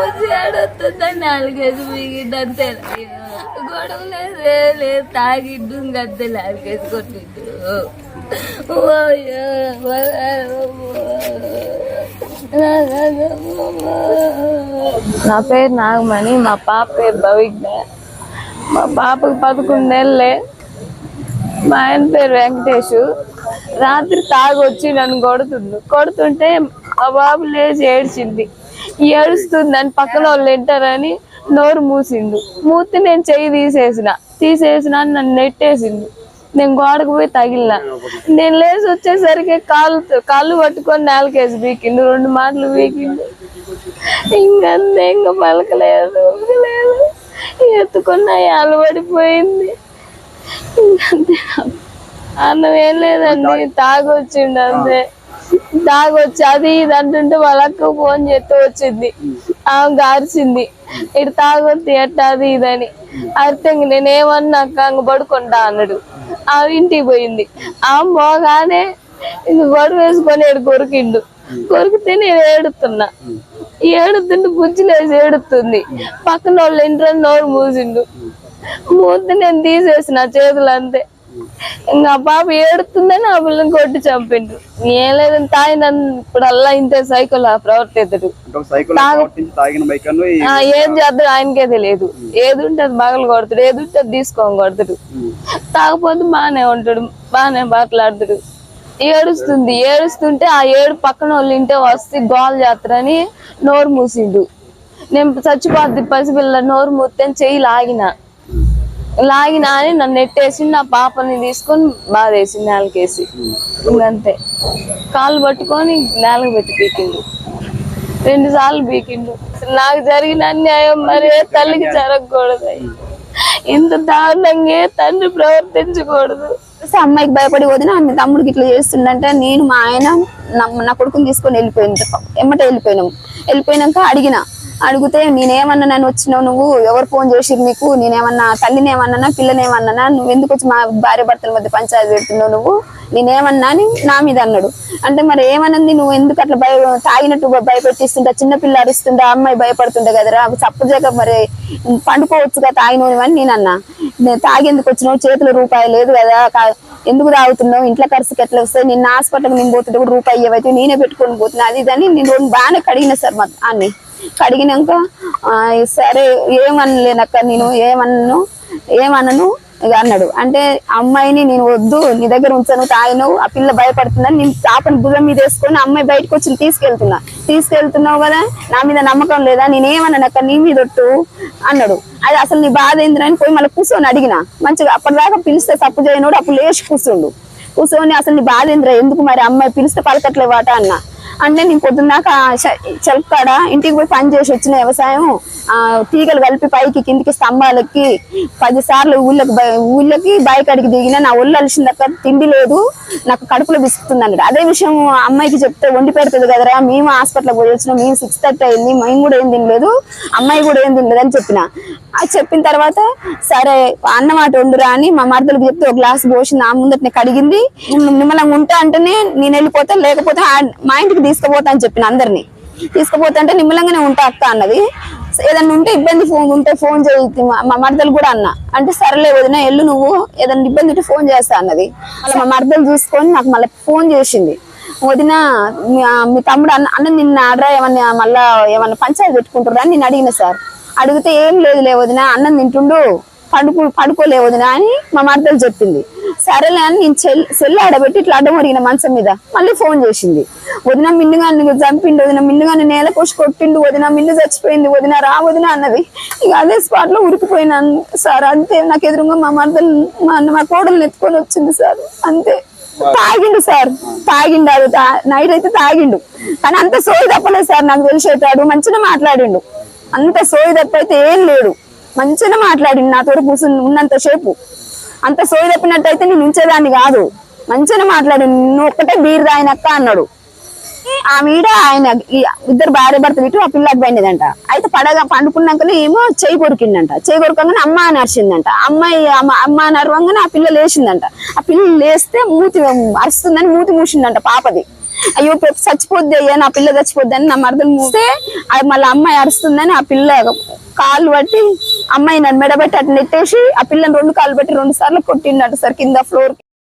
పూసి ఆడొస్తుందని నాలుగేసి మిగిందంతే గొడవ లేదు ఏం లేదు తాగిడ్డు ఇంకంతే నాలుగైదు కొట్టిండు. నా పేరు నాగమణి మా పాప పేరు భవిజ్ఞ. మా పాపకు పదకొండేళ్ళే మా ఆయన పేరు వెంకటేష్. రాత్రి తాగొచ్చి నన్ను కొడుతుండు. కొడుతుంటే మా బాబు లేచి ఏడ్చింది. ఏడుస్తుందని పక్కన వాళ్ళు వింటారని నోరు మూసిండు. మూతి నేను చెయ్యి తీసేసిన. తీసేసిన నన్ను నెట్టేసిండు. నేను గోడకు పోయి తగిలిన. నేను లేచి వచ్చేసరికి కాళ్ళు కాళ్ళు పట్టుకొని నేలకేసి బీకిండు రెండు మాటలు బీకిండు ఇంకంతే ఇంకా పలకలేదు లేదు ఎత్తుకున్న అలవడిపోయింది. ఇంకంతే. అన్నం ఏం లేదండి తాగొచ్చిండు అంతే. తాగొచ్చి అది ఇది అంటుంటే వాళ్ళకు ఫోన్ చేస్తే వచ్చింది. ఆమె గారిచింది ఇటు తాగొద్ది ఎట్టా అది ఇదని అర్థం నేనేమన్నా అంగ పడుకుంటా అన్నాడు. ఆమె ఇంటికి పోయింది. ఆమె పోగానే ఇంక గొడవ వేసుకొని ఏడు కొరికిండు. కొరికితే నేను ఏడుతున్నా. ఏడుతుంటే బుజ్జిలేసి ఏడుతుంది. పక్కన వాళ్ళు ఇంట్లో నోరు మూసిండు. మూత నేను తీసేసిన చేతులు అంతే. ఇంకా పాప ఏడుతుందని ఆ పిల్లని కొట్టి చంపిండు. ఏం లేదని తాగిన ఇప్పుడు అల్లా ఇంతే సైకిల్ ఆ, ఏం చేస్తాడు ఆయనకే తెలియదు. ఏది ఉంటే అది కొడతాడు ఏది ఉంటే అది తీసుకొని కొడతాడు. తాగపోతే బాగానే ఉంటాడు బాగానే మాట్లాడతాడు. ఏడుస్తుంది ఏడుస్తుంటే ఆ ఏడు పక్కన వాళ్ళు ఇంటే వస్తే గోల్ చేస్తారని నోరు మూసిండు. నేను చచ్చిపోద్ది పసిపిల్ల నోరు మూస్తే చెయ్యి లాగిన. లాగిన అని నన్ను నెట్టేసి నా పాపని తీసుకొని బాధేసి నేలకేసి. ఇంకంతే. కాళ్ళు పట్టుకొని నేలకు పెట్టి పీకిండు. రెండు సార్లు పీకిండు. నాకు జరిగిన అన్యాయం మరి తల్లికి జరగకూడదు. ఇంత దారుణంగా తండ్రి ప్రవర్తించకూడదు. అమ్మాయికి భయపడి వదిన మీ తమ్ముడికి ఇట్లా చేస్తుండంటే నేను మా ఆయన నా నా కొడుకుని తీసుకొని వెళ్ళిపోయింది ఎమ్మట వెళ్ళిపోయినాం. వెళ్ళిపోయినాక అడిగిన అడిగితే నేనేమన్నా నన్ను వచ్చినావు నువ్వు ఎవరు ఫోన్ చేసిరు నీకు? నేనేమన్నా తల్లిని ఏమన్నా పిల్లని ఏమన్నా నువ్వు ఎందుకు వచ్చి మా భార్య భర్తల మధ్య పంచాయతీ పెడుతున్నావు నువ్వు? నేనేమన్నా? అని నా మీద అన్నాడు. అంటే మరి ఏమన్నది నువ్వు ఎందుకు అట్లా భయ తాగినట్టు భయపెట్టిస్తుంటా? చిన్న పిల్ల అరుస్తుంటా అమ్మాయి భయపడుతుండే కదరా? చప్పుడు చేయక మరి పండుకోవచ్చుగా తాగినవి అని నేను అన్నా. నేను తాగేందుకు వచ్చినావు? చేతిలో రూపాయి లేదు కదా? ఎందుకు తాగుతున్నావు? ఇంట్లో ఖర్చుకి ఎట్లా వస్తాయి? నిన్న హాస్పిటల్కి నేను పోతుంటే కూడా రూపాయి ఇవ్వైతే నేనే పెట్టుకొని పోతున్నా. అది దాన్ని నేను బాగానే కడిగిన సార్ మా అన్నీ. కడిగినాక ఆ, సరే ఏమనలేనక్క నేను ఏమన్నాను ఏమన్నాను అన్నాడు. అంటే అమ్మాయిని నేను వద్దు నీ దగ్గర ఉంచాను తాగినావు ఆ పిల్ల భయపడుతుందని నేను చాపని భుజం మీద వేసుకొని అమ్మాయి బయటకు వచ్చి తీసుకెళ్తున్నా. తీసుకెళ్తున్నావు కదా నా మీద నమ్మకం లేదా? నేనేమన్నానక్క నీ మీద ఒట్టు? అన్నాడు. అది అసలు నీ బాధ అని పోయి మళ్ళీ కూర్చొని అడిగిన. మంచిగా అప్పటిదాకా పిలిస్తే తప్పు చేయనోడు అప్పుడు లేచి కూర్చుండు. కూర్చొని అసలు నీ బాధ ఎందుకు మరి అమ్మాయి పిలిస్తే పలకట్లేవాట అన్న. అంటే నేను పొద్దున్నాక చెల్కాడ ఇంటికి పోయి పని చేసి వచ్చిన వ్యవసాయం ఆ తీగలు కలిపి పైకి కిందికి స్తంభాలకి పది సార్లు ఊళ్ళకి ఊళ్ళకి బాయికాడికి దిగిన నా ఒళ్ళు అలిసిందక్క తిండి లేదు నాకు కడుపులో బిసుకుతుంది అదే విషయం అమ్మాయికి చెప్తే వండి పెడుతుంది కదరా మేము హాస్పిటల్ పోయి వచ్చినాం మేము సిక్స్ థర్టీ అయింది మేము కూడా ఏం తినలేదు అమ్మాయి కూడా ఏం తినలేదు అని చెప్పిన. అది చెప్పిన తర్వాత సరే అన్నం అటు వండురా అని మా మరదలకు చెప్తే ఒక గ్లాస్ పోసి నా ముందట కడిగింది. మిమ్మల్ని ఉంటా అంటేనే నేను వెళ్ళిపోతా లేకపోతే మా ఇంటికి తీసుకుపోతా అని చెప్పిన అందరినీ. తీసుకుపోతా అంటే నిమ్మలంగానే ఉంటా అక్క అన్నది. ఏదన్నా ఉంటే ఇబ్బంది ఫోన్ ఉంటే ఫోన్ చేయి మా- మర్దలు మరదలు కూడా అన్న. అంటే సరేలే వదిన ఎల్లు నువ్వు ఏదన్నా ఇబ్బంది ఉంటే ఫోన్ చేస్తా అన్నది. అలా మా మరదలు చూసుకొని నాకు మళ్ళీ ఫోన్ చేసింది. వదిన మీ మీ తమ్ముడు అన్న అన్న నిన్న ఆడరా ఏమన్నా మళ్ళా ఏమన్నా పంచాయతీ పెట్టుకుంటారా అని నేను అడిగిన సార్. అడిగితే ఏం లేదులే వదిన అన్నం తింటుండు పడుకో పడుకోలే వదిన అని మా మరదలు చెప్పింది. సరేలే అని నేను చెల్ సెల్ ఆడబెట్టి ఇట్లా అడ్డం ఒరిగిన మంచం మీద మళ్ళీ ఫోన్ చేసింది. వదిన మిన్నుగా నువ్వు చంపిండు వదిన మిన్నుగా నేల కోసి కొట్టిండు వదిన మిన్ను చచ్చిపోయింది వదిన రా వదిన అన్నది. ఇక అదే స్పాట్లో ఉరికిపోయినాను సార్ అంతే నాకు ఎదురుగా మా మరదలు మా మా కోడలు ఎత్తుకొని వచ్చింది సార్ అంతే. తాగిండు సార్ తాగిండు అది తా- నైట్ అయితే తాగిండు. కానీ అంత సోయి తప్పలేదు సార్ నాకు తెలిసేటాడు మంచిగా మాట్లాడిండు. అంత సోయి తప్ప అయితే ఏం లేడు మంచిగా మాట్లాడిండు నాతో కూర్చుని ఉన్నంత సేపు. అంత సోయి తప్పినట్టయితే నేను ఉంచేదాన్ని కాదు. మంచిగా మాట్లాడు నువ్వు ఒక్కటే బీర్ తాగినక్క అన్నాడు. ఆ మీడ ఆయన ఈ ఇద్దరు భార్య భర్తలు ఇటు ఆ పిల్లకి పోయినదంట అయితే పడగా పండుకున్నాకనే ఏమో చేయి కొరికిందంట. చేయి కొరకంగానే అమ్మ నడిచిందంట అమ్మాయి అమ్మ అమ్మ ఆ పిల్ల లేచిందంట. ఆ పిల్ల లేస్తే మూతి అరుస్తుందని మూతి మూసిందంట పాపది. అయ్యో చచ్చిపోద్ది అయ్యా నా పిల్ల చచ్చిపోద్ది అని నా మరదలు మూస్తే అది మళ్ళీ అమ్మాయి అరుస్తుందని ఆ పిల్ల కాళ్ళు పట్టి అమ్మాయి నన్ను మెడబెట్టి అటు నెట్టేసి ఆ పిల్లని రెండు కాళ్ళు పెట్టి రెండు సార్లు కొట్టిండట సార్ కింద ఫ్లోర్